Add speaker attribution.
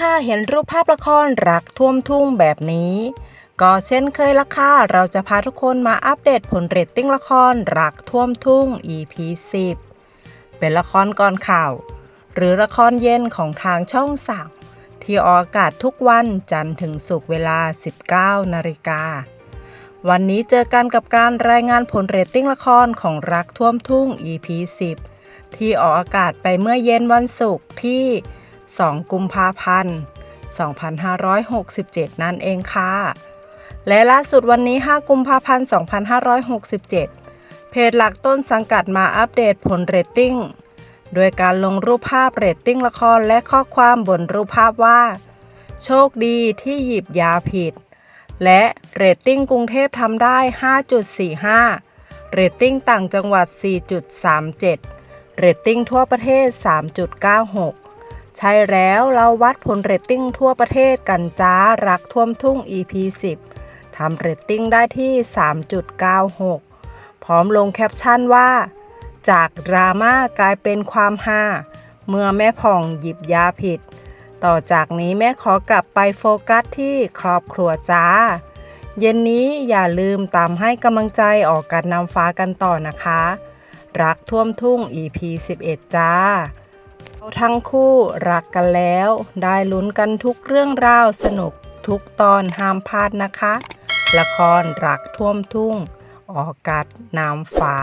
Speaker 1: ค่ะเห็นรูปภาพละครรักท่วมทุ่งแบบนี้ ก็เช่นเคยละค่ะ เราจะพาทุกคนมาอัปเดตผลเรตติ้งละครรักท่วมทุ่ง EP 10 เป็นละครก่อนข่าว หรือละครเย็นของทางช่องสามที่ออกอากาศทุกวันจันทร์ถึงศุกร์เวลา 19 นาฬิกา วันนี้เจอกันกับการรายงานผลเรตติ้งละครของรักท่วมทุ่ง EP 10 ที่ออกอากาศไปเมื่อเย็นวันศุกร์ที่ 2 กุมภาพันธ์ 2567 นั่นเองค่ะ และล่าสุดวันนี้ 5 กุมภาพันธ์ 2567 เพจหลักต้นสังกัดมาอัปเดตผลเรตติ้ง โดยการลงรูปภาพเรตติ้งละครและข้อความบนรูปภาพว่า โชคดีที่หยิบยาผิด และเรตติ้งกรุงเทพทำได้ 5.45 เรตติ้งต่างจังหวัด 4.37 เรตติ้งทั่วประเทศ 3.96 ใช่แล้วเราวัดผลเรตติ้งทั่วประเทศกันจ้ารักท่วมทุ่ง EP 10ทำเรตติ้งได้ที่ 3.96 พร้อมลงแคปชั่นว่า จากดราม่ากลายเป็นความฮาเมื่อแม่ผ่องหยิบยาผิด ต่อจากนี้แม่ขอกลับไปโฟกัสที่ครอบครัวจ้า เย็นนี้อย่าลืมตามให้กำลังใจออกกันนำฟ้ากันต่อนะคะ รักท่วมทุ่ง EP 11 จ้าาทั้งคู่รักกันแล้ว ได้ลุ้นกันทุกเรื่องราวสนุกทุกตอนห้ามพลาดนะคะ ละครรักท่วมทุ่ง ออกอากาศน้ำฟ้า